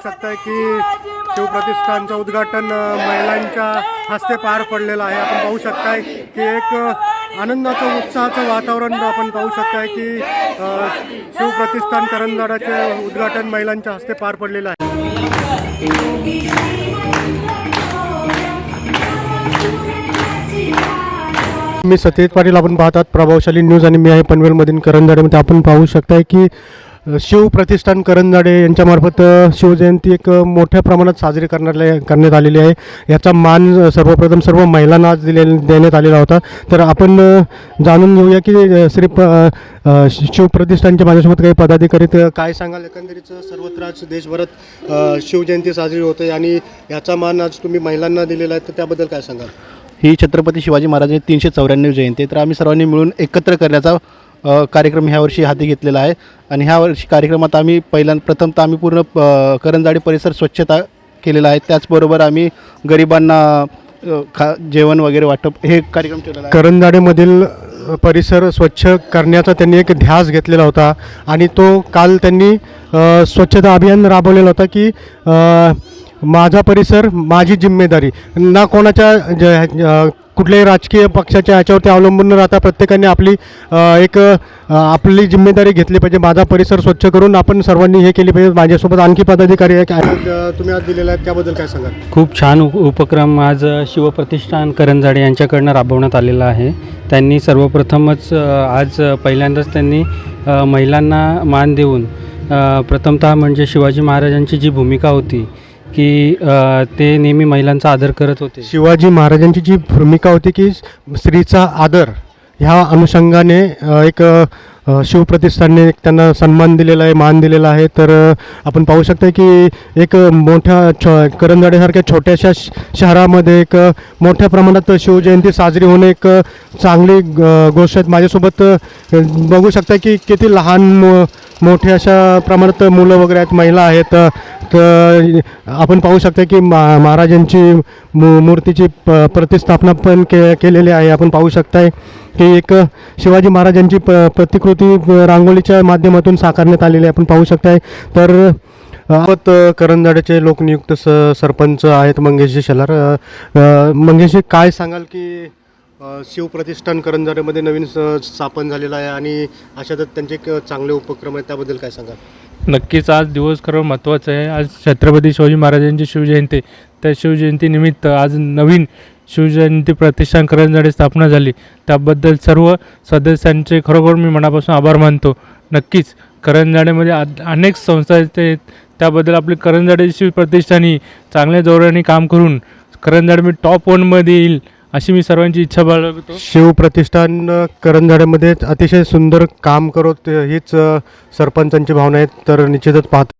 पाहू शकताय की शिवप्रतिष्ठानचं उद्घाटन महिलांच्या हस्ते पार पडलेलं आहे. आपण पाहू शकताय की एक आनंदाचं उत्साहाचं वातावरण आपण पाहू शकताय की शिवप्रतिष्ठान करंजाडाचे उद्घाटन महिलांच्या हस्ते पार पडलेलं आहे. मी सतेज पाटील आपण पाहतात प्रभावशाली न्यूज आणि मी आहे पनवेलमधील करंजाडेमध्ये आपण पाहू शकताय की शिव प्रतिष्ठान करंजाडे यांच्यामार्फत शिवजयंती एक मोठ्या प्रमाणात साजरी करण्यात करण्यात आलेली आहे. याचा मान सर्वप्रथम सर्व महिलांना आज दिले देण्यात आलेला होता. तर आपण जाणून घेऊया की श्री प शिव प्रतिष्ठानच्या माझ्यासोबत काही पदाधिकारी काय सांगाल? एकंदरीत सर्वत्र आज देशभरात शिवजयंती साजरी होते आणि याचा मान आज तुम्ही महिलांना दिलेला आहे तर त्याबद्दल काय सांगाल? ही छत्रपती शिवाजी महाराजांची तीनशे चौऱ्याण्णव जयंती तर आम्ही सर्वांनी मिळून एकत्र करण्याचा कार्यक्रम ह्या वर्षी हाती घेतलेला आहे. आणि ह्या वर्षी कार्यक्रमात आम्ही पहिल्या प्रथमतः आम्ही पूर्ण करंजाडी परिसर स्वच्छता केलेला आहे. त्याचबरोबर आम्ही गरिबांना खा जेवण वगैरे वाटप हे कार्यक्रम करंजाडीमधील करंजाडेमधील परिसर स्वच्छ करण्याचा त्यांनी एक ध्यास घेतलेला होता. आणि तो काल त्यांनी स्वच्छता अभियान राबवलेला होता की माझा परिसर माझी जिम्मेदारी. ना कोणाच्या ज- कुठल्याही राजकीय पक्षाच्या ह्याच्यावरती अवलंबून न राहता प्रत्येकाने आपली एक आपली जिम्मेदारी घेतली पाहिजे. माझा परिसर स्वच्छ करून आपण सर्वांनी हे केली पाहिजे. माझ्यासोबत आणखी पदाधिकारी आहे तुम्ही आज दिलेला आहे त्याबद्दल काय सांगा खूप छान उपक्रम आज शिवप्रतिष्ठान करंजाडे यांच्याकडनं राबवण्यात आलेला आहे. त्यांनी सर्वप्रथमच आज पहिल्यांदाच त्यांनी महिलांना मान देऊन प्रथमतः म्हणजे शिवाजी महाराजांची जी भूमिका होती की अ, ते नेहमी महिलांचा आदर करत होते. शिवाजी महाराजांची जी भूमिका होती की स्त्रीचा आदर ह्या अनुषंगाने अ, एक अ, शिवप्रतिष्ठानने त्यांना सन्मान दिलेला आहे मान दिलेला आहे. तर आपण पाहू शकतो की एक मोठ्या छो करंजाडेसारख्या छोट्याशा श- शहरामध्ये एक मोठ्या प्रमाणात शिवजयंती साजरी होणे एक चांगली गोष्ट आहे माझ्यासोबत बघू शकता की किती लहान मो- मोठ्या अशा प्रमाणात मुलं वगैरे आहेत महिला आहेत. तर आपण पाहू शकता की मा महाराजांची मू मूर्तीची प प्रतिस्थापना पण के केलेली आहे. आपण पाहू शकताय की एक शिवाजी महाराजांची प प्रतिकृती संस्कृती रांगोळीच्या माध्यमातून साकारण्यात आलेली आहे. आपण पाहू शकताय. तर आपण करंजाड्याचे लोकनियुक्त स सरपंच आहेत मंगेशजी शेलार. मंगेशजी काय सांगाल की शिवप्रतिष्ठान करंजाड्यामध्ये नवीन स स्थापन झालेलं आहे आणि अशातच त्यांचे एक चांगले उपक्रम आहेत त्याबद्दल काय सांगाल? नक्कीच आज दिवस खरं महत्त्वाचा आहे. आज छत्रपती शिवाजी महाराजांची शिवजयंती. त्या शिवजयंतीनिमित्त आज नवीन शिवजयंती प्रतिष्ठान करंजाडे स्थापना झाली. त्याबद्दल सर्व सदस्यांचे खरोखर मी मनापासून आभार मानतो. नक्कीच करंजाडेमध्ये आ अनेक संस्था आहेत त्याबद्दल आपली करंजाडे शिव प्रतिष्ठान ही चांगल्या जोराने काम करून करंजाडे मी टॉप वनमध्ये येईल अशी मी सर्वांची इच्छा बाळगतो. शिवप्रतिष्ठान प्रतिष्ठान करंजाड्यामध्ये अतिशय सुंदर काम करत हीच सरपंचांची भावना आहेत तर निश्चितच पाहतो.